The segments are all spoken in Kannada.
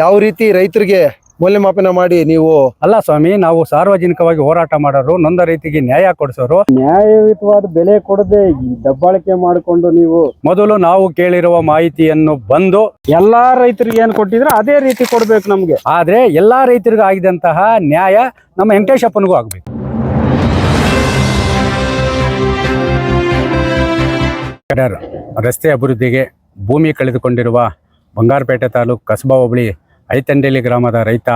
ಯಾವ ರೀತಿ ರೈತರಿಗೆ ಮೌಲ್ಯಮಾಪನ ಮಾಡಿ ನೀವು ಅಲ್ಲ ಸ್ವಾಮಿ ನಾವು ಸಾರ್ವಜನಿಕವಾಗಿ ಹೋರಾಟ ಮಾಡೋರು ನೊಂದ ರೀತಿಗೆ ನ್ಯಾಯ ಕೊಡಿಸೋರು. ನ್ಯಾಯಯುತವಾದ ಬೆಲೆ ಕೊಡದೆ ಈ ದಬ್ಬಾಳಿಕೆ ಮಾಡಿಕೊಂಡು ನೀವು ಮೊದಲು ನಾವು ಕೇಳಿರುವ ಮಾಹಿತಿಯನ್ನು ಬಂದು ಎಲ್ಲಾ ರೈತರಿಗೆ ಏನ್ ಕೊಟ್ಟಿದ್ರೆ ಅದೇ ರೀತಿ ಕೊಡ್ಬೇಕು ನಮ್ಗೆ. ಆದ್ರೆ ಎಲ್ಲಾ ರೈತರಿಗೂ ಆಗಿದಂತಹ ನ್ಯಾಯ ನಮ್ಮ ವೆಂಕಟೇಶಪ್ಪನಿಗೂ ಆಗ್ಬೇಕು. ರಸ್ತೆ ಅಭಿವೃದ್ಧಿಗೆ ಭೂಮಿ ಕಳೆದುಕೊಂಡಿರುವ ಬಂಗಾರಪೇಟೆ ತಾಲೂಕು ಕಸಬಾ ಹೋಬಳಿ ಐತಂಡೇಲಿ ಗ್ರಾಮದ ರೈತ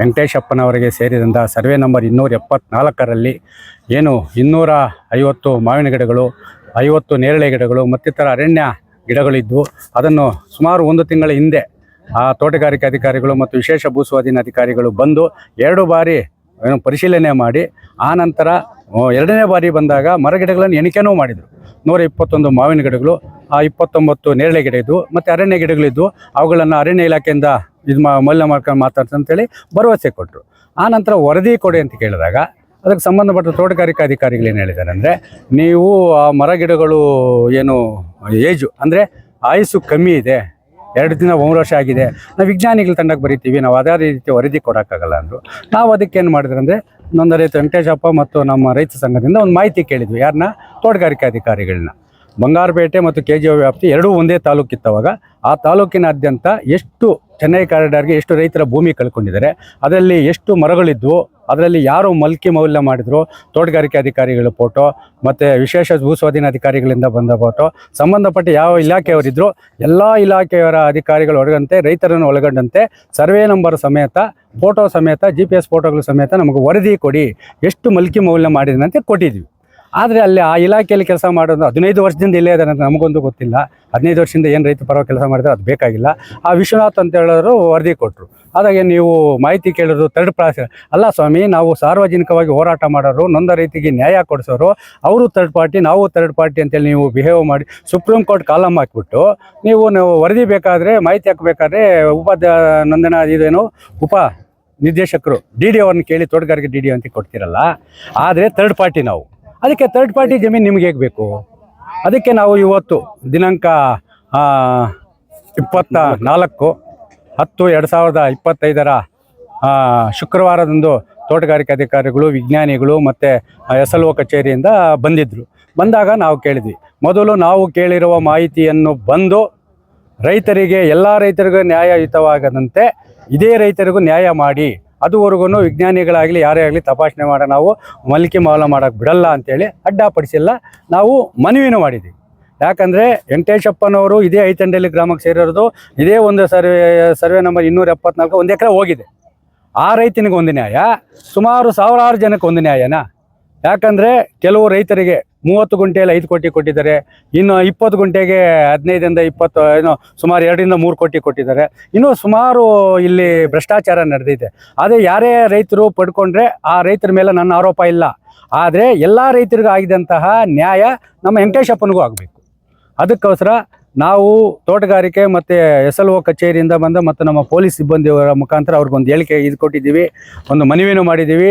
ವೆಂಕಟೇಶಪ್ಪನವರಿಗೆ ಸೇರಿದಂಥ ಸರ್ವೆ ನಂಬರ್ ಇನ್ನೂರ ಎಪ್ಪತ್ನಾಲ್ಕರಲ್ಲಿ ಏನು ಇನ್ನೂರ ಐವತ್ತು ಮಾವಿನ ಗಿಡಗಳು, ಐವತ್ತು ನೇರಳೆ ಗಿಡಗಳು ಮತ್ತಿತರ ಅರಣ್ಯ ಗಿಡಗಳಿದ್ದು ಅದನ್ನು ಸುಮಾರು ಒಂದು ತಿಂಗಳ ಹಿಂದೆ ಆ ತೋಟಗಾರಿಕೆ ಅಧಿಕಾರಿಗಳು ಮತ್ತು ವಿಶೇಷ ಭೂಸ್ವಾಧೀನ ಅಧಿಕಾರಿಗಳು ಬಂದು ಎರಡು ಬಾರಿ ಏನು ಪರಿಶೀಲನೆ ಮಾಡಿ, ಆ ನಂತರ ಎರಡನೇ ಬಾರಿ ಬಂದಾಗ ಮರಗಿಡಗಳನ್ನು ಎಣಿಕೆನೂ ಮಾಡಿದರು. ನೂರ ಇಪ್ಪತ್ತೊಂದು ಮಾವಿನ ಗಿಡಗಳು, ಆ ಇಪ್ಪತ್ತೊಂಬತ್ತು ನೇರಳೆ ಗಿಡ ಇದ್ದವು ಮತ್ತು ಅರಣ್ಯ ಗಿಡಗಳಿದ್ವು. ಅವುಗಳನ್ನು ಅರಣ್ಯ ಇಲಾಖೆಯಿಂದ ಇದು ಮಾ, ಮೌಲ್ಯ ಮಾಡ್ಕೊಂಡು ಮಾತಾಡ್ತಾರೆ ಅಂತೇಳಿ ಭರವಸೆ ಕೊಟ್ಟರು ಆ ನಂತರ ವರದಿ ಕೊಡಿ ಅಂತ ಕೇಳಿದಾಗ, ಅದಕ್ಕೆ ಸಂಬಂಧಪಟ್ಟ ತೋಟಗಾರಿಕಾ ಅಧಿಕಾರಿಗಳು ಏನು ಹೇಳಿದ್ದಾರೆ ಅಂದರೆ, ನೀವು ಆ ಮರಗಿಡಗಳು ಏನು, ಏಜು, ಅಂದರೆ ಆಯಸ್ಸು ಕಮ್ಮಿ ಇದೆ ಎರಡು ದಿನ ವರ್ಷ ಆಗಿದೆ. ನಾವು ವಿಜ್ಞಾನಿಗಳ ತಂಡಕ್ಕೆ ಬರೀತೀವಿ, ನಾವು ಅದೇ ರೀತಿ ವರದಿ ಕೊಡೋಕ್ಕಾಗಲ್ಲ ಅಂದರು. ನಾವು ಅದಕ್ಕೆ ಏನು ಮಾಡಿದ್ರೆ ಅಂದರೆ ಇನ್ನೊಂದು ರೈತ ವೆಂಕಟೇಶಪ್ಪ ಮತ್ತು ನಮ್ಮ ರೈತ ಸಂಘದಿಂದ ಒಂದು ಮಾಹಿತಿ ಕೇಳಿದ್ವಿ. ಯಾರನ್ನ ತೋಟಗಾರಿಕೆ ಅಧಿಕಾರಿಗಳನ್ನ ಬಂಗಾರಪೇಟೆ ಮತ್ತು ಕೆ ಜಿ ವ್ಯಾಪ್ತಿ ಎರಡೂ ಒಂದೇ ತಾಲೂಕಿತ್ತವಾಗ ಆ ತಾಲೂಕಿನಾದ್ಯಂತ ಎಷ್ಟು ಚೆನ್ನೈ ಕಾರಿಡಾರ್ಗೆ ಎಷ್ಟು ರೈತರ ಭೂಮಿ ಕಳ್ಕೊಂಡಿದ್ದಾರೆ, ಅದರಲ್ಲಿ ಎಷ್ಟು ಮರಗಳಿದ್ವು ಅದರಲ್ಲಿ ಯಾರು ಮಲ್ಕಿ ಮೌಲ್ಯ ಮಾಡಿದ್ರು, ತೋಟಗಾರಿಕೆ ಅಧಿಕಾರಿಗಳ ಫೋಟೋ, ಮತ್ತು ವಿಶೇಷ ಭೂಸ್ವಾಧೀನ ಅಧಿಕಾರಿಗಳಿಂದ ಬಂದ ಫೋಟೋ, ಸಂಬಂಧಪಟ್ಟ ಯಾವ ಇಲಾಖೆಯವರಿದ್ರು, ಎಲ್ಲ ಇಲಾಖೆಯವರ ಅಧಿಕಾರಿಗಳು ಒಳಗಂತೆ, ರೈತರನ್ನು ಒಳಗೊಂಡಂತೆ, ಸರ್ವೆ ನಂಬರ್ ಸಮೇತ, ಫೋಟೋ ಸಮೇತ ಜಿ ಪಿ ಎಸ್ ಫೋಟೋಗಳು ಸಮೇತ ನಮಗೆ ವರದಿ ಕೊಡಿ, ಎಷ್ಟು ಮಲ್ಕಿ ಮೌಲ್ಯ ಮಾಡಿದಂತೆ ಕೊಟ್ಟಿದ್ವಿ. ಆದರೆ ಅಲ್ಲಿ ಆ ಇಲಾಖೆಯಲ್ಲಿ ಕೆಲಸ ಮಾಡೋದು ಹದಿನೈದು ವರ್ಷದಿಂದ ಇಲ್ಲೇ ಇದ್ದಾರೆ ಅಂತ ನಮಗೊಂದು ಗೊತ್ತಿಲ್ಲ. ಹದಿನೈದು ವರ್ಷದಿಂದ ಏನು ರೈತ ಪರವಾಗಿ ಕೆಲಸ ಮಾಡಿದ್ರೆ ಅದು ಬೇಕಾಗಿಲ್ಲ. ಆ ವಿಶ್ವನಾಥ್ ಅಂತ ಹೇಳೋರು ವರದಿ ಕೊಟ್ಟರು ಅದಾಗೆ ನೀವು ಮಾಹಿತಿ ಕೇಳಿದ್ರು ಥರ್ಡ್ ಪಾರ್ಟಿ ಅಲ್ಲ ಸ್ವಾಮಿ, ನಾವು ಸಾರ್ವಜನಿಕವಾಗಿ ಹೋರಾಟ ಮಾಡೋರು, ನೊಂದ ರೀತಿಗೆ ನ್ಯಾಯ ಕೊಡಿಸೋರು, ಅವರು ತರ್ಡ್ ಪಾರ್ಟಿ ನಾವು ಥರ್ಡ್ ಪಾರ್ಟಿ ಅಂತೇಳಿ ನೀವು ಬಿಹೇವ್ ಮಾಡಿ ಸುಪ್ರೀಂ ಕೋರ್ಟ್ ಕಾಲಂ ಹಾಕಿಬಿಟ್ಟು, ನೀವು ನಾವು ವರದಿ ಬೇಕಾದರೆ, ಮಾಹಿತಿ ಹಾಕಬೇಕಾದ್ರೆ ಉಪ ನಂದನ ಇದೇನು, ಉಪ ನಿರ್ದೇಶಕರು ಡಿ ಡಿ ಅವ್ರನ್ನ ಕೇಳಿ ತೋಟಗಾರಿಕೆ ಡಿ ಡಿ ಅಂತ ಕೊಡ್ತಿರಲ್ಲ, ಆದರೆ ಥರ್ಡ್ ಪಾರ್ಟಿ ನಾವು. ಅದಕ್ಕೆ ಥರ್ಡ್ ಪಾರ್ಟಿ ಜಮೀನು ನಿಮ್ಗೆ ಹೇಗೆ ಬೇಕು? ಅದಕ್ಕೆ ನಾವು ಇವತ್ತು ದಿನಾಂಕ ಇಪ್ಪತ್ತ ನಾಲ್ಕು ಹತ್ತು ಎರಡು ಸಾವಿರದ ಇಪ್ಪತ್ತೈದರ ಶುಕ್ರವಾರದಂದು ತೋಟಗಾರಿಕೆ ಅಧಿಕಾರಿಗಳು, ವಿಜ್ಞಾನಿಗಳು ಮತ್ತು ಎಸ್ ಎಲ್ ಒ ಕಚೇರಿಯಿಂದ ಬಂದಿದ್ದರು ಬಂದಾಗ ನಾವು ಕೇಳಿದ್ವಿ, ಮೊದಲು ನಾವು ಕೇಳಿರುವ ಮಾಹಿತಿಯನ್ನು ಬಂದು ರೈತರಿಗೆ, ಎಲ್ಲ ರೈತರಿಗೂ ನ್ಯಾಯಯುತವಾಗದಂತೆ ಇದೇ ರೈತರಿಗೂ ನ್ಯಾಯ ಮಾಡಿ, ಅದುವರೆಗೂ ವಿಜ್ಞಾನಿಗಳಾಗಲಿ, ಯಾರೇ ಆಗಲಿ ತಪಾಸಣೆ ಮಾಡೋ, ನಾವು ಮಲಿಕೆ ಮಾವಲ ಮಾಡೋಕ್ಕೆ ಬಿಡಲ್ಲ ಅಂತೇಳಿ ಅಡ್ಡಪಡಿಸಿಲ್ಲ. ನಾವು ಮನವಿನೂ ಮಾಡಿದ್ದೀವಿ ಯಾಕಂದರೆ ವೆಂಕಟೇಶಪ್ಪನವರು ಇದೇ ಐತಂಡಲ್ಲಿ ಗ್ರಾಮಕ್ಕೆ ಸೇರಿರೋದು, ಇದೇ ಒಂದು ಸರ್ವೆ ಸರ್ವೆ ನಂಬರ್ ಇನ್ನೂರ ಎಪ್ಪತ್ನಾಲ್ಕು, ಒಂದು ಎಕರೆ ಹೋಗಿದೆ. ಆ ರೈತನಿಗೆ ಒಂದು ನ್ಯಾಯ, ಸುಮಾರು ಸಾವಿರಾರು ಜನಕ್ಕೆ ಒಂದು ನ್ಯಾಯನಾ? ಯಾಕಂದರೆ ಕೆಲವು ರೈತರಿಗೆ ಮೂವತ್ತು ಗುಂಟೆಯಲ್ಲಿ ಐದು ಕೋಟಿ ಕೊಟ್ಟಿದ್ದಾರೆ, ಇನ್ನು ಇಪ್ಪತ್ತು ಗುಂಟೆಗೆ ಹದಿನೈದರಿಂದ ಇಪ್ಪತ್ತು, ಏನು, ಸುಮಾರು ಎರಡರಿಂದ ಮೂರು ಕೋಟಿ ಕೊಟ್ಟಿದ್ದಾರೆ. ಇನ್ನೂ ಸುಮಾರು ಇಲ್ಲಿ ಭ್ರಷ್ಟಾಚಾರ ನಡೆದಿದೆ. ಆದರೆ ಯಾರೇ ರೈತರು ಪಡ್ಕೊಂಡ್ರೆ ಆ ರೈತರ ಮೇಲೆ ನನ್ನ ಆರೋಪ ಇಲ್ಲ. ಆದರೆ ಎಲ್ಲ ರೈತರಿಗೂ ಆಗಿದಂತಹ ನ್ಯಾಯ ನಮ್ಮ ವೆಂಕಟೇಶಪ್ಪನಿಗೂ ಆಗಬೇಕು. ಅದಕ್ಕೋಸ್ಕರ ನಾವು ತೋಟಗಾರಿಕೆ ಮತ್ತು ಎಸ್ ಎಲ್ ಒ ಕಚೇರಿಯಿಂದ ಬಂದ ಮತ್ತು ನಮ್ಮ ಪೊಲೀಸ್ ಸಿಬ್ಬಂದಿಯವರ ಮುಖಾಂತರ ಅವ್ರಿಗೊಂದು ಹೇಳಿಕೆ ಇದು ಕೊಟ್ಟಿದ್ದೀವಿ. ಒಂದು ಮನವಿನೂ ಮಾಡಿದ್ದೀವಿ.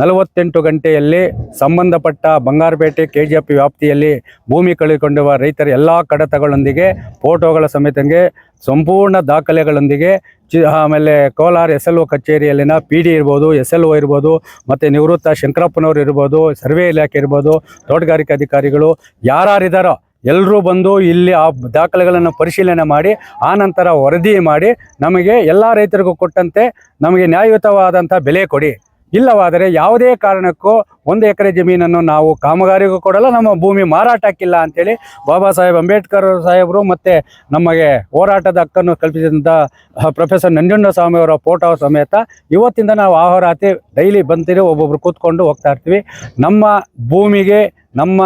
ನಲವತ್ತೆಂಟು ಗಂಟೆಯಲ್ಲಿ ಸಂಬಂಧಪಟ್ಟ ಬಂಗಾರಪೇಟೆ ಕೆ ಜಿ ಎಫ್ ವ್ಯಾಪ್ತಿಯಲ್ಲಿ ಭೂಮಿ ಕಳೆದುಕೊಂಡಿರುವ ರೈತರ ಎಲ್ಲ ಕಡತಗಳೊಂದಿಗೆ, ಫೋಟೋಗಳ ಸಮೇತಂಗೆ ಸಂಪೂರ್ಣ ದಾಖಲೆಗಳೊಂದಿಗೆ, ಚಿ ಆಮೇಲೆ ಕೋಲಾರ ಎಸ್ ಎಲ್ ಒ ಕಚೇರಿಯಲ್ಲಿನ ಪಿ ಡಿ ಇರ್ಬೋದು, ಎಸ್ ಎಲ್ ಒ ಇರ್ಬೋದು, ಮತ್ತು ನಿವೃತ್ತ ಶಂಕರಪ್ಪನವ್ರು ಇರ್ಬೋದು, ಸರ್ವೆ ಇಲಾಖೆ ಇರ್ಬೋದು, ತೋಟಗಾರಿಕೆ ಅಧಿಕಾರಿಗಳು ಯಾರ್ಯಾರಿದ್ದಾರೋ ಎಲ್ಲರೂ ಬಂದು ಇಲ್ಲಿ ಆ ದಾಖಲೆಗಳನ್ನು ಪರಿಶೀಲನೆ ಮಾಡಿ, ಆ ನಂತರ ವರದಿ ಮಾಡಿ ನಮಗೆ ಎಲ್ಲ ರೈತರಿಗೂ ಕೊಟ್ಟಂತೆ ನಮಗೆ ನ್ಯಾಯಯುತವಾದಂಥ ಬೆಲೆ ಕೊಡಿ. ಇಲ್ಲವಾದರೆ ಯಾವುದೇ ಕಾರಣಕ್ಕೂ ಒಂದು ಎಕರೆ ಜಮೀನನ್ನು ನಾವು ಕಾಮಗಾರಿಗೂ ಕೊಡಲ್ಲ, ನಮ್ಮ ಭೂಮಿ ಮಾರಾಟಕ್ಕಿಲ್ಲ ಅಂತೇಳಿ ಬಾಬಾ ಸಾಹೇಬ್ ಅಂಬೇಡ್ಕರ್ ಸಾಹೇಬರು ಮತ್ತು ನಮಗೆ ಹೋರಾಟದ ಹಕ್ಕನ್ನು ಕಲ್ಪಿಸಿದಂಥ ಪ್ರೊಫೆಸರ್ ನಂಜುಂಡ ಸ್ವಾಮಿ ಅವರ ಫೋಟೋ ಸಮೇತ ಇವತ್ತಿಂದ ನಾವು ಆಹೋರಾತಿ ಡೈಲಿ ಬಂತೀರಿ ಒಬ್ಬೊಬ್ರು ಕೂತ್ಕೊಂಡು ಹೋಗ್ತಾ ಇರ್ತೀವಿ. ನಮ್ಮ ಭೂಮಿಗೆ, ನಮ್ಮ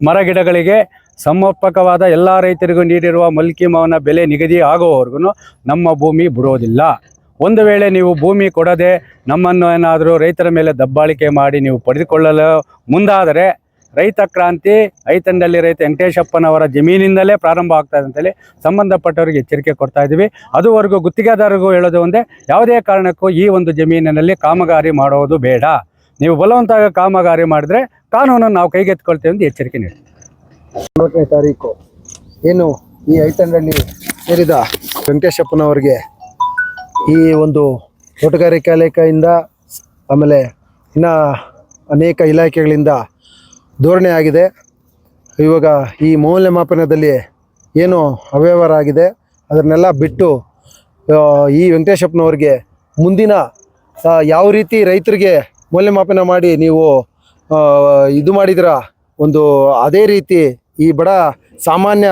ಮರಗಿಡಗಳಿಗೆ ಸಮರ್ಪಕವಾದ ಎಲ್ಲ ರೈತರಿಗೂ ನೀಡಿರುವ ಮಲ್ಕಿ ಮಾವನ ಬೆಲೆ ನಿಗದಿ ಆಗುವವರೆಗೂ ನಮ್ಮ ಭೂಮಿ ಬಿಡೋದಿಲ್ಲ ಒಂದು ವೇಳೆ ನೀವು ಭೂಮಿ ಕೊಡದೆ ನಮ್ಮನ್ನು ಏನಾದರೂ ರೈತರ ಮೇಲೆ ದಬ್ಬಾಳಿಕೆ ಮಾಡಿ ನೀವು ಪಡೆದುಕೊಳ್ಳಲು ಮುಂದಾದರೆ ರೈತ ಕ್ರಾಂತಿ ಐತಂಡಲ್ಲಿ ರೈತ ವೆಂಕಟೇಶಪ್ಪನವರ ಜಮೀನಿಂದಲೇ ಪ್ರಾರಂಭ ಆಗ್ತದೆ ಅಂತೇಳಿ ಸಂಬಂಧಪಟ್ಟವರಿಗೆ ಎಚ್ಚರಿಕೆ ಕೊಡ್ತಾ ಇದ್ದೀವಿ. ಅದುವರೆಗೂ ಗುತ್ತಿಗೆದಾರರಿಗೂ ಹೇಳೋದು ಒಂದೇ, ಯಾವುದೇ ಕಾರಣಕ್ಕೂ ಈ ಒಂದು ಜಮೀನಿನಲ್ಲಿ ಕಾಮಗಾರಿ ಮಾಡೋದು ಬೇಡ. ನೀವು ಬಲವಂತಾಗ ಕಾಮಗಾರಿ ಮಾಡಿದ್ರೆ ಕಾನೂನನ್ನು ನಾವು ಕೈಗೆತ್ತಿಕೊಳ್ತೇವೆ ಎಂದು ಎಚ್ಚರಿಕೆ ನೀಡಿ ನಾಲ್ಕನೇ ತಾರೀಕು. ಏನು ಈ ಐತಂಡಳ್ಳಿ ಸೇರಿದ ವೆಂಕಟೇಶಪ್ಪನವರಿಗೆ ಈ ಒಂದು ತೋಟಗಾರಿಕೆ ಇಲಾಖೆಯಿಂದ ಆಮೇಲೆ ಇನ್ನು ಅನೇಕ ಇಲಾಖೆಗಳಿಂದ ಧೋರಣೆ ಆಗಿದೆ. ಇವಾಗ ಈ ಮೌಲ್ಯಮಾಪನದಲ್ಲಿ ಏನು ಅವ್ಯವಹಾರ ಆಗಿದೆ ಅದನ್ನೆಲ್ಲ ಬಿಟ್ಟು ಈ ವೆಂಕಟೇಶಪ್ಪನವ್ರಿಗೆ ಮುಂದಿನ ಯಾವ ರೀತಿ ರೈತರಿಗೆ ಮೌಲ್ಯಮಾಪನ ಮಾಡಿ ನೀವು ಇದು ಮಾಡಿದ್ರ? ಒಂದು ಅದೇ ರೀತಿ ಈ ಬಡ ಸಾಮಾನ್ಯ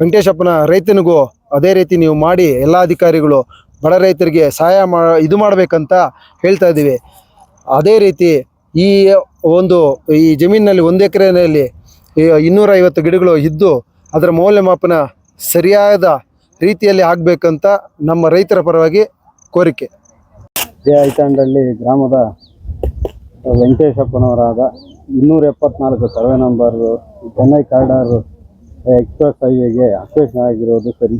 ವೆಂಕಟೇಶಪ್ಪನ ರೈತನಿಗೂ ಅದೇ ರೀತಿ ನೀವು ಮಾಡಿ ಎಲ್ಲ ಅಧಿಕಾರಿಗಳು ಬಡ ರೈತರಿಗೆ ಸಹಾಯ ಮಾ, ಇದು ಮಾಡಬೇಕಂತ ಹೇಳ್ತಾ ಇದ್ದೀವಿ. ಅದೇ ರೀತಿ ಈ ಒಂದು, ಈ ಜಮೀನಿನಲ್ಲಿ ಒಂದು ಎಕರೆಯಲ್ಲಿ ಇನ್ನೂರೈವತ್ತು ಗಿಡಗಳು ಇದ್ದು ಅದರ ಮೌಲ್ಯಮಾಪನ ಸರಿಯಾದ ರೀತಿಯಲ್ಲಿ ಆಗಬೇಕಂತ ನಮ್ಮ ರೈತರ ಪರವಾಗಿ ಕೋರಿಕೆ. ಜೆ ಐತಂಡಳ್ಳಿ ಗ್ರಾಮದ ವೆಂಕಟೇಶಪ್ಪನವರಾದ ಇನ್ನೂರ ಎಪ್ಪತ್ನಾಲ್ಕು survey number Chennai corridor express ಹೈವೇಗೆ association ಆಗಿರೋದು ಸರಿ.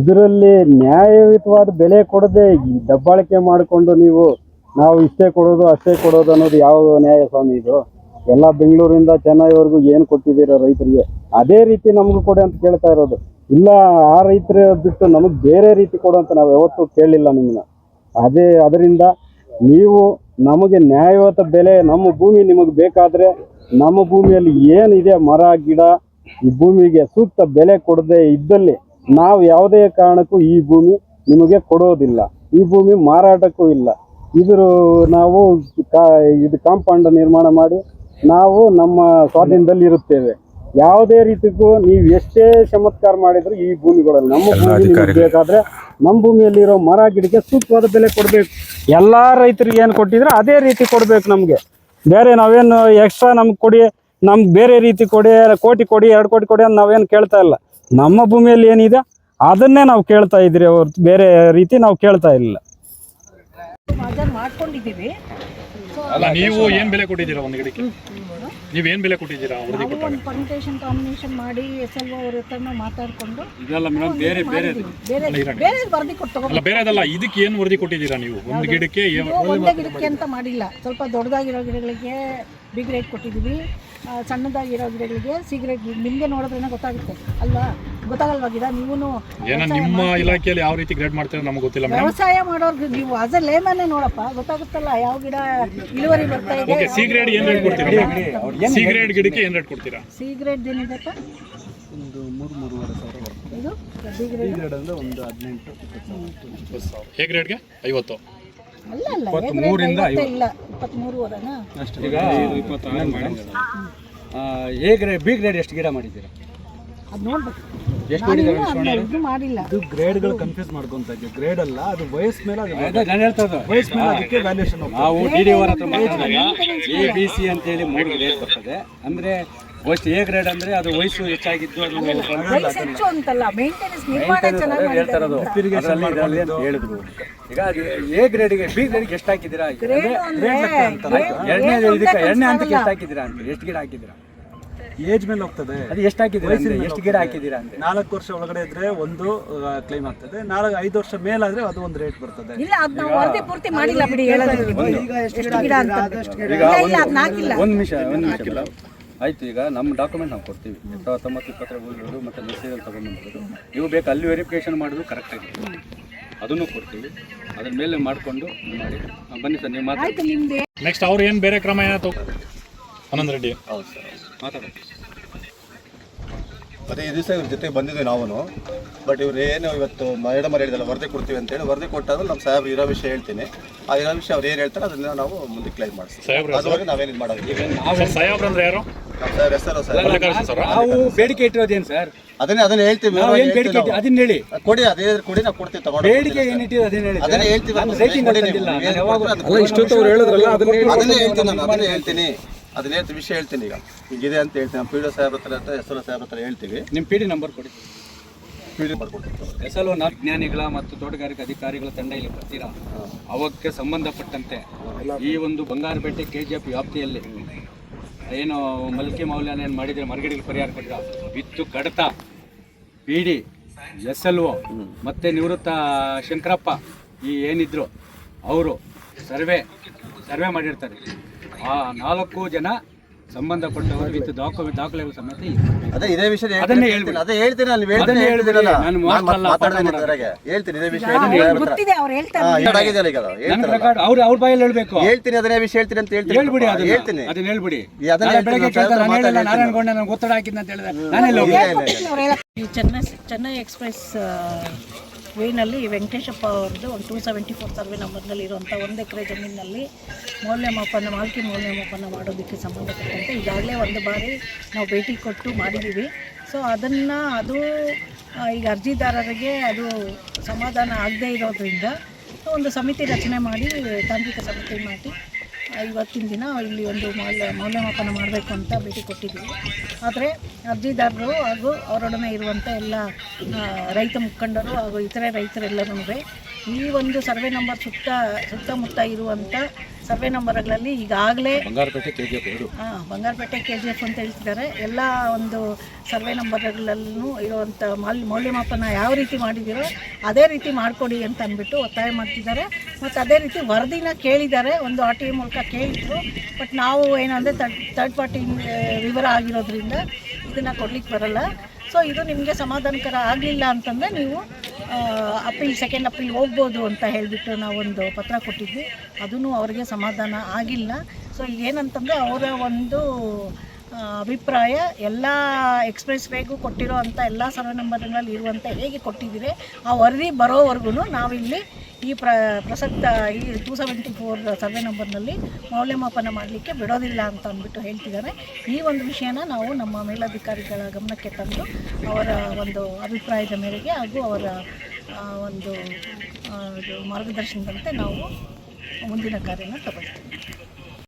ಇದರಲ್ಲಿ ನ್ಯಾಯಯುತವಾದ ಬೆಲೆ ಕೊಡದೆ ದಬ್ಬಾಳಿಕೆ ಮಾಡಿಕೊಂಡು ನೀವು, ನಾವು ಇಷ್ಟೇ ಕೊಡೋದು, ಅಷ್ಟೇ ಕೊಡೋದು ಅನ್ನೋದು ಯಾವ ನ್ಯಾಯ ಸ್ವಾಮಿ ಇದು? ಎಲ್ಲ ಬೆಂಗಳೂರಿಂದ ಚೆನ್ನೈವರೆಗೂ ಏನು ಕೊಟ್ಟಿದ್ದೀರ ರೈತರಿಗೆ? ಅದೇ ರೀತಿ ನಮಗೂ ಕೊಡಿ ಅಂತ ಕೇಳ್ತಾ ಇರೋದು. ಇಲ್ಲ, ಆ ರೈತರ ಬಿಟ್ಟು ನಮಗೆ ಬೇರೆ ರೀತಿ ಕೊಡು ಅಂತ ನಾವು ಯಾವತ್ತೂ ಕೇಳಿಲ್ಲ ನಿಮ್ಮನ್ನ. ಅದೇ, ಅದರಿಂದ ನೀವು ನಮಗೆ ನ್ಯಾಯಯುತ ಬೆಲೆ, ನಮ್ಮ ಭೂಮಿ ನಿಮಗೆ ಬೇಕಾದ್ರೆ ನಮ್ಮ ಭೂಮಿಯಲ್ಲಿ ಏನಿದೆ ಮರ ಗಿಡ ಈ ಭೂಮಿಗೆ ಸೂಕ್ತ ಬೆಲೆ ಕೊಡದೆ ಇದ್ದಲ್ಲಿ ನಾವು ಯಾವುದೇ ಕಾರಣಕ್ಕೂ ಈ ಭೂಮಿ ನಿಮಗೆ ಕೊಡೋದಿಲ್ಲ. ಈ ಭೂಮಿ ಮಾರಾಟಕ್ಕೂ ಇಲ್ಲ. ಇದ್ರ ನಾವು ಕಾ ಇದು ಕಾಂಪೌಂಡ್ ನಿರ್ಮಾಣ ಮಾಡಿ ನಾವು ನಮ್ಮ ಸ್ವಾಧೀನದಲ್ಲಿ ಇರುತ್ತೇವೆ. ಯಾವುದೇ ರೀತಿಗೂ ನೀವು ಎಷ್ಟೇ ಚಮತ್ಕಾರ ಮಾಡಿದ್ರು ಈ ಭೂಮಿಗಳಲ್ಲಿ ನಮ್ಮ ಭೂಮಿ ನಿಮಗೆ. ಬೇಕಾದ್ರೆ ನಮ್ಮ ಭೂಮಿಯಲ್ಲಿರೋ ಮರ ಗಿಡಕ್ಕೆ ಸೂಕ್ತವಾದ ಬೆಲೆ ಕೊಡಬೇಕು. ಎಲ್ಲ ರೈತರಿಗೆ ಏನು ಕೊಟ್ಟಿದ್ರೆ ಅದೇ ರೀತಿ ಕೊಡಬೇಕು ನಮಗೆ. ಬೇರೆ ನಾವೇನು ಎಕ್ಸ್ಟ್ರಾ ನಮ್ಗೆ ಕೊಡಿ ನಮ್ಗೆ ಬೇರೆ ರೀತಿ ಕೊಡಿ ಕೋಟಿ ಕೊಡಿ ಎರಡು ಕೋಟಿ ಕೊಡಿ ಅಂತ ನಾವೇನು ಕೇಳ್ತಾ ಇಲ್ಲ. ನಮ್ಮ ಭೂಮಿಯಲ್ಲಿ ಏನಿದೆ ಅದನ್ನೇ ನಾವು ಕೇಳ್ತಾ ಇದ್ರಿ ಅವ್ರು ಬೇರೆ ರೀತಿ ನಾವು ಕೇಳ್ತಾ ಇಲ್ಲ. ಮಾಡ್ಕೊಂಡಿದ್ದೀವಿ. ಅಲ್ಲ ನೀವು ಏನ್ ಬೆಲೆ ಕೊಟ್ಟಿದ್ದೀರಾ ಒಂದು ಗಿಡಕ್ಕೆ? ನೀವ್ ಏನು ಬೆಲೆ ಕೊಟ್ಟಿದ್ದೀರಾ ವರದಿ ನಾವು ಕೊಟ್ಟಾಗ? ಒಂದು ಪರ್ಮಿಟೇಷನ್ ಕಾಂಬಿನೇಷನ್ ಮಾಡಿ ಎಸ್ ಎಲ್ ಅವ್ರ ಹತ್ರನೂ ಮಾತಾಡಿಕೊಂಡು ಇದೆಲ್ಲ ಮೇಡಮ್ ಬೇರೆ ಬೇರೆ ಬೇರೆ ಬೇರೆ ವರದಿ ಕೊಟ್ಟು ಅಲ್ಲ ತಗೋಬೇಕು ಬೇರೆದಲ್ಲ ಇದಕ್ಕೆ ಏನು ವರದಿ ಕೊಟ್ಟಿದ್ದೀರಾ ನೀವು? ಒಂದು ಗಿಡಕ್ಕೆ ಏನು- ಇದು ಒಂದೇ ಗಿಡಕ್ಕೆ ಅಂತ ಮಾಡಿಲ್ಲ. ಸ್ವಲ್ಪ ದೊಡ್ಡದಾಗಿರೋ ಗಿಡಗಳಿಗೆ ಬಿಗ್ ರೇಟ್ ಕೊಟ್ಟಿದ್ದೀವಿ. ಸಣ್ಣದಾಗಿರೋ ಗಿಡಗಳಿಗೆ ಸಿಗರೇಟ್ ನಿಮಗೆ ನೋಡಿದ್ರೇನೆ ಗೊತ್ತಾಗುತ್ತೆ. ಅಲ್ವಾ? ಗೊತ್ತಾಗಲ್ವಾ ಗಿಡ? ನೀವು ಏನ ನಿಮ್ಮ ಇಲಾಖೆಯಲ್ಲಿ ಯಾವ ರೀತಿ ಗ್ರೇಡ್ ಮಾಡ್ತೀರಾ ನಮ್ಗೆ ಗೊತ್ತಿಲ್ಲ ಮೇಡಮ್ ವ್ಯವಸಾಯ ಮಾಡೋರ್ಗೆ ನೀವು ಆಸ್ ಅ ಲೇಮನ್ನೇ ನೋಡಪ್ಪ ಗೊತ್ತಾಗುತ್ತಲ್ಲ ಯಾವ ಗಿಡ ಇಳುವರಿ ಬರ್ತಾ ಇದೆ. ಓಕೆ ಸಿ ಗ್ರೇಡ್ ಏನು ರೇಟ್ ಕೊಡ್ತೀರಾ ಸಿ ಗ್ರೇಡ್ ಗಿಡಕ್ಕೆ ಏನು ರೇಟ್ ಕೊಡ್ತೀರಾ? ಸಿ ಗ್ರೇಡ್ ಒಂದು ಇದು? ಬಿ ಗ್ರೇಡ್ ಎ ಗ್ರೇಡ್ಗೆ ಐವತ್ತು. ಅಲ್ಲ ಅಲ್ಲ ಇಪ್ಪತ್ತ್ಮೂರಿಂದ ಇಲ್ಲ. ಇಪ್ಪತ್ತ್ಮೂರುವರೆನಾ ಈಗ ಎ ಗ್ರೇಡ್ ಬಿ ಗ್ರೇಡ್ ಎಷ್ಟು ಗಿಡ ಮಾಡಿದ್ದೀರಾ? ಅದು ನೋಡ್ಬೇಕು. ಎಷ್ಟು ಅದನ್ನ ಇದು ಮಾಡಿಲ್ಲ ಗ್ರೇಡ್ಗಳು ಕನ್ಫ್ಯೂಸ್ ಮಾಡ್ಕೊಂತ ಇದ್ವಿ ಗ್ರೇಡ್ ಅಲ್ಲ ಅದು ವಯಸ್ಸು ಮೇಲೆ ಅದು ನಾನು ಹೇಳ್ತಾ. ವಯಸ್ಸು ಮೇಲೆ ಅದಕ್ಕೆ ವ್ಯಾಲ್ಯೂಷನ್ ನಾವು ಡಿ ಡಿ ಹತ್ರ ಮಾತಾಡಿದಾಗ ಎ ಬಿ ಸಿ ಅಂತೇಳಿ ಮೂರು ಗ್ರೇಡ್ ಬರ್ತದೆ. ಅಂದ್ರೆ ವಯಸ್ಸು ಎ ಗ್ರೇಡ್ ಅಂದ್ರೆ ಅದು ವಯಸ್ಸು ಹೆಚ್ಚಾಗಿದ್ದು ಅದು ಹೇಳ್ತಾ ಇರೋದು. ಅಂತ. ಅಂತ ಹೇಳಿದ್ರು. ಈಗ ಎ ಗ್ರೇಡ್ಗೆ ಬಿ ಗ್ರೇಡ್ಗೆ ಎಷ್ಟು ಹಾಕಿದ್ದೀರಾ? ಎರಡನೇ ಇದಕ್ಕೆ ಎರಡನೇ ಹಂತಕ್ಕೆ ಎಷ್ಟು ಹಾಕಿದ್ದೀರಾ ಅಂತ. ಎಷ್ಟು ಗಿಡ ಹಾಕಿದ್ದೀರಾ? ಏಜ್ ಮೇಲೆ ಹೋಗ್ತದೆ. ಅದು ಎಷ್ಟು ಹಾಕಿದ್ದೀರಾ ಎಷ್ಟು ಗಿಡ ಹಾಕಿದ್ದೀರಾ ಅಂತ. ನಾಲ್ಕು ವರ್ಷ ಒಳಗಡೆ ಇದ್ರೆ ಒಂದು ಕ್ಲೈಮ್ ಆಗ್ತದೆ. ನಾಲ್ಕು ಐದು ವರ್ಷ ಮೇಲಾದ್ರೆ ಅದು ಒಂದು ರೇಟ್ ಬರ್ತದೆ. ಇಲ್ಲ ಅದ್ ನಾವು ವರದಿ ಪೂರ್ತಿ ಮಾಡಿಲ್ಲ ಬಿಡಿ ಹೇಳೋದಕ್ಕೆ. ಎಷ್ಟು ಗಿಡ ಅಂತ ಇಲ್ಲ ಇಲ್ಲ ಅದ್ನ ಹಾಕಿಲ್ಲ. ಒಂದು ನಿಮಿಷ ಒಂದು ನಿಮಿಷ. ಆಯ್ತು ಈಗ ನಮ್ಮ ಡಾಕ್ಯುಮೆಂಟ್ ನಾವು ಕೊಡ್ತೀವಿ. ಎರಡು ಸಾವಿರದ ಹತ್ತೊಂಬತ್ತು ಇಪ್ಪತ್ತರ ಹೋಗಿರೋದು ಮತ್ತು ಮೆಸೇಜಲ್ಲಿ ತೊಗೊಂಡ್ಬಂದಿರೋದು ನೀವು ಬೇಕು ಅಲ್ಲಿ ವೆರಿಫಿಕೇಷನ್ ಮಾಡೋದು ಕರೆಕ್ಟಾಗಿ ಅದನ್ನು ಕೊಡ್ತೀವಿ. ಅದ್ರ ಮೇಲೆ ಮಾಡಿಕೊಂಡು ಮಾಡಿ. ಬನ್ನಿ ಸರ್ ನೀವು ಮಾತಾಡಿ. ನೆಕ್ಸ್ಟ್ ಅವ್ರು ಏನು ಬೇರೆ ಕ್ರಮ ಏನಾಯ್ತು? ಆನಂದ್ ರೆಡ್ಡಿ. ಹೌದು ಸರ್ ಮಾತಾಡಿ. ಅದೇ ಈ ದಿವಸ ಇವ್ರ ಜೊತೆ ಬಂದಿದ್ವಿ ನಾವು ಬಟ್ ಇವ್ರು ಏನು ಇವತ್ತು ಮೇಡಮ್ ಹೇಳಿದಲ್ಲ ವರದಿ ಕೊಡ್ತೀವಿ ಅಂತೇಳಿ ವರದಿ ಕೊಟ್ಟಾದ್ರೆ ನಮ್ಮ ಸಾಹೇಬ್ರು ಇರೋ ವಿಷಯ ಹೇಳ್ತೀನಿ. ಆ ಇರೋ ವಿಷಯ ಅವ್ರು ಏನು ಹೇಳ್ತಾರೆ ಅದನ್ನ ನಾವು ಮುಂದೆ ಕ್ಲೈಮ್ ಮಾಡಿಸ್ತೀವಿ ಅದುವರೆಗೆ ನಾವೇನು ಮಾಡೋದು ಸಾಹೇಬ್ರು ಅಂದ್ರೆ ಯಾರು? ಸಾಹೇಬ್ ಹೆಸರು ಸರ್. ಸರ್. ನಾವು ಬೇಡಿಕೆ ಇಟ್ಟಿರೋದೇನು ಸರ್? ಅದನ್ನೇ ಅದನ್ನ ಹೇಳ್ತೀವಿ. ನಾವು ಏನು ಬೇಡಿಕೆ ಅದನ್ನ ಹೇಳಿ. ಕೊಡಿ ಅದೇ ಕೊಡಿ ನಾವು ಕೊಡ್ತೀವಿ ತಗೊಂಡು ಬೇಡಿಕೆ ಏನು ಇಟ್ಟಿರೋ ಅದನ್ನ ಹೇಳಿ ಅದನ್ನೇ ಹೇಳ್ತೀವಿ ನಾನು ರೇಟಿಂಗ್ ಯಾವಾಗ ಇಷ್ಟೊತ್ತು ಅವ್ರು ಹೇಳಿದ್ರಲ್ಲ ಅದನ್ನೇ ಅದನ್ನೇ ಹೇಳ್ತೀನಿ ನಾನು ಅದನ್ನೇ ಹೇಳ್ತೀನಿ. ಅದನ್ನ ಹೇಳ್ತೀನಿ ವಿಷಯ ಹೇಳ್ತೀನಿ ಈಗ. ಈಗಿದೆ ಅಂತ ಹೇಳ್ತೀನಿ. ನಮ್ಮ ಪಿ ಡಿ ಸಾಹೇಬ್ರ ಹತ್ರ ಅಂತ ಎಲ್ ಸಾಹೇಬ್ರ ಹತ್ರ ಹೇಳ್ತೀವಿ. ನಿಮ್ಮ ಪಿ ಡಿ ನಂಬರ್ ಕೊಡಿ. ಪಿ ಡಿ ಮಾಡ್ಕೊಡ್ತೀವಿ ಎಸ್ ಎಲ್ ನಾವು ವಿಜ್ಞಾನಿಗಳ ಮತ್ತು ತೋಟಗಾರಿಕೆ ಅಧಿಕಾರಿಗಳ ತಂಡ ಇಲ್ಲಿ ಬರ್ತೀರಾ? ಅವಕ್ಕೆ ಸಂಬಂಧಪಟ್ಟಂತೆ ಈ ಒಂದು ಬಂಗಾರಪೇಟೆ ಕೆ ಜಿ ಎಫ್ ವ್ಯಾಪ್ತಿಯಲ್ಲಿ ಏನು ಮಲ್ಕೆ ಮೌಲ್ಯನ ಏನು ಮಾಡಿದರೆ ಮರಗಿಡಿಗೆ ಪರಿಹಾರ ಕೊಟ್ಟಿರ ಬಿತ್ತು ಕಡತ P D S L O ಮತ್ತು ನಿವೃತ್ತ ಶಂಕರಪ್ಪ, ಈ ಏನಿದ್ರು, ಅವರು ಸರ್ವೆ ಸರ್ವೆ ಮಾಡಿರ್ತಾರೆ. ಆ ನಾಲ್ಕು ಜನ ಸಂಬಂಧಪಟ್ಟವರು ವಿತ್ ದಾಖಲೆ ದಾಖಲೆಗಳು ಸಮೇತ ಇದೆ ಅದೇ ಇದೇ ವಿಷಯ ಅದನ್ನೇ ಹೇಳ್ತೀನಿ ಅದೇ ಹೇಳ್ತೀನಿ ನಾನು ಹೇಳ್ತೀನಿ ಅದನ್ನೇ ನಾನು. ನಾನು ಮಾತ್ರ ಅಲ್ಲ, ಮಾತಾಡ್ತೀನಿ ಪಾಠ ಇದ್ರಾಗೆ. ಹೇಳ್ತೀನಿ ಇದೇ ವಿಷಯ. ಹೇಳ್ತೀನಿ. ಅವ್ರ. ಗೊತ್ತಿದೆ ಅವ್ರು ಹೇಳ್ತಾರೆ ಹಾ, ಎರಡು ಆಗಿದೆಯಲ್ಲ ಈಗ ಅದು. ನನ್ನ ಹೇಳ್ತಾರಲ್ಲ. ಪ್ರಕಾರ ಅವ್ರು ಅವ್ರ ಬಾಯಲ್ಲಿ ಹೇಳ್ಬೇಕು. ಹೇಳ್ತೀನಿ ಅದನ್ನೇ ವಿಷಯ ಹೇಳ್ತೀನಿ ಅಂತ ಹೇಳ್ತೀನಿ. ಹೇಳ್ಬಿಡಿ ಪಾಪ. ಅದನ್ನ. ಹೇಳ್ತೀನಿ. ಅದನ್ನ ಹೇಳ್ಬಿಡಿ. ಈ ಅದನ್ನ ನಾಳೆ ಹೇಳ್ತೀನಿ, ಬೆಳಗ್ಗೆ ನಾನು ಕೇಳ್ತಾರೆ, ನಾನು ಮಾತಾಡಿ ಹೇಳಿಲ್ಲ ನಾರಾಯಣ ಗೌಡ ನನಗೆ ಒತ್ತಡ ಹಾಕಿದ್ದ ಅಂತ ಹೇಳಿದ್ರೆ ನಾನೆಲ್ಲ ಹೋಗಿ ಅವ್ರು ಹೇಳಕ್- ಈ ಚೆನ್ನೈ ಚೆನ್ನೈ ಎಕ್ಸ್ಪ್ರೆಸ್ ವೇನಲ್ಲಿ ವೆಂಕಟೇಶಪ್ಪ ಅವ್ರದ್ದು ಒಂದು ಟೂ ಸೆವೆಂಟಿ ಫೋರ್ ಸರ್ವೆ ನಂಬರ್ನಲ್ಲಿ ಇರುವಂಥ ಒಂದು ಎಕರೆ ಜಮೀನಿನಲ್ಲಿ ಮೌಲ್ಯಮಾಪನ ಮಾಲ್ಕಿ ಮೌಲ್ಯಮಾಪನ ಮಾಡೋದಕ್ಕೆ ಸಂಬಂಧಪಟ್ಟಂತೆ ಈಗಾಗಲೇ ಒಂದು ಬಾರಿ ನಾವು ಭೇಟಿ ಕೊಟ್ಟು ಮಾಡಿದ್ದೀವಿ. ಸೊ ಅದನ್ನು ಅದು ಈಗ ಅರ್ಜಿದಾರರಿಗೆ ಅದು ಸಮಾಧಾನ ಆಗದೇ ಇರೋದ್ರಿಂದ ಒಂದು ಸಮಿತಿ ರಚನೆ ಮಾಡಿ ತಾಂತ್ರಿಕ ಸಮಿತಿ ಮಾಡಿ ಇವತ್ತಿನ ದಿನ ಇಲ್ಲಿ ಒಂದು ಮೌಲ್ಯ ಮೌಲ್ಯಮಾಪನ ಮಾಡಬೇಕು ಅಂತ ಭೇಟಿ ಕೊಟ್ಟಿದ್ದೀವಿ ಆದರೆ ಅರ್ಜಿದಾರರು ಹಾಗೂ ಅವರೊಡನೆ ಇರುವಂಥ ಎಲ್ಲ ರೈತ ಮುಖಂಡರು ಹಾಗೂ ಇತರೆ ರೈತರೆಲ್ಲರೂ ಈ ಒಂದು ಸರ್ವೆ ನಂಬರ್ ಸುತ್ತ, ಸುತ್ತಮುತ್ತ ಇರುವಂಥ ಸರ್ವೆ ನಂಬರ್ಗಳಲ್ಲಿ ಈಗಾಗಲೇ ಬಂಗಾರಪೇಟೆ ಕೆ ಜಿ ಎಫ್ ಎರಡು. ಹಾಂ ಬಂಗಾರಪೇಟೆ ಕೆ ಜಿ ಎಫ್ ಅಂತ ಹೇಳ್ತಿದ್ದಾರೆ. ಎಲ್ಲ ಒಂದು ಸರ್ವೆ ನಂಬರ್ಗಳಲ್ಲೂ ಇರುವಂಥ ಮಾಲ್ ಮೌಲ್ಯಮಾಪನ ಯಾವ ರೀತಿ ಮಾಡಿದ್ದೀರೋ ಅದೇ ರೀತಿ ಮಾಡಿಕೊಡಿ ಅಂತ ಅಂದ್ಬಿಟ್ಟು ಒತ್ತಾಯ ಮಾಡ್ತಿದ್ದಾರೆ. ಮತ್ತು ಅದೇ ರೀತಿ ವರದಿನ ಕೇಳಿದ್ದಾರೆ. ಒಂದು ಆರ್ ಟಿ ಐ ಮೂಲಕ ಕೇಳಿದ್ರು. ಬಟ್ ನಾವು ಏನಂದರೆ ತರ್ಡ್ ತರ್ಡ್ ಪಾರ್ಟಿ ವಿವರ ಆಗಿರೋದ್ರಿಂದ ಇದನ್ನು ಕೊಡ್ಲಿಕ್ಕೆ ಬರಲ್ಲ. ಸೊ ಇದು ನಿಮಗೆ ಸಮಾಧಾನಕರ ಆಗಲಿಲ್ಲ ಅಂತಂದರೆ ನೀವು ಅಪೀಲ್ ಸೆಕೆಂಡ್ ಅಪ್ರಿಲ್ ಹೋಗ್ಬೋದು ಅಂತ ಹೇಳಿಬಿಟ್ಟು ನಾವೊಂದು ಪತ್ರ ಕೊಟ್ಟಿದ್ವಿ. ಅದೂ ಅವರಿಗೆ ಸಮಾಧಾನ ಆಗಿಲ್ಲ. ಸೊ ಏನಂತಂದರೆ ಅವರ ಒಂದು ಅಭಿಪ್ರಾಯ ಎಲ್ಲ ಎಕ್ಸ್ಪ್ರೆಸ್ ವೇಗೂ ಕೊಟ್ಟಿರೋ ಅಂಥ ಎಲ್ಲ ಸರ್ವೆ ನಂಬರ್ಗಳಲ್ಲಿ ಇರುವಂಥ ಹೇಗೆ ಕೊಟ್ಟಿದ್ದೀರಿ, ಆ ವರದಿ ಬರೋವರೆಗೂ ನಾವಿಲ್ಲಿ ಈ ಪ್ರ, ಪ್ರಸಕ್ತ ಈ ಟೂ ಸೆವೆಂಟಿ ಫೋರ್ ಸರ್ವೆ ನಂಬರ್ನಲ್ಲಿ ಮೌಲ್ಯಮಾಪನ ಮಾಡಲಿಕ್ಕೆ ಬಿಡೋದಿಲ್ಲ ಅಂತ ಅಂದ್ಬಿಟ್ಟು ಹೇಳ್ತಿದ್ದಾರೆ. ಈ ಒಂದು ವಿಷಯನ ನಾವು ನಮ್ಮ ಮೇಲಧಿಕಾರಿಗಳ ಗಮನಕ್ಕೆ ತಂದು ಅವರ ಒಂದು ಅಭಿಪ್ರಾಯದ ಮೇರೆಗೆ ಹಾಗೂ ಅವರ ಒಂದು ಮಾರ್ಗದರ್ಶನದಂತೆ ನಾವು ಮುಂದಿನ ಕಾರ್ಯನ ತಗೊಳ್ತೀವಿ.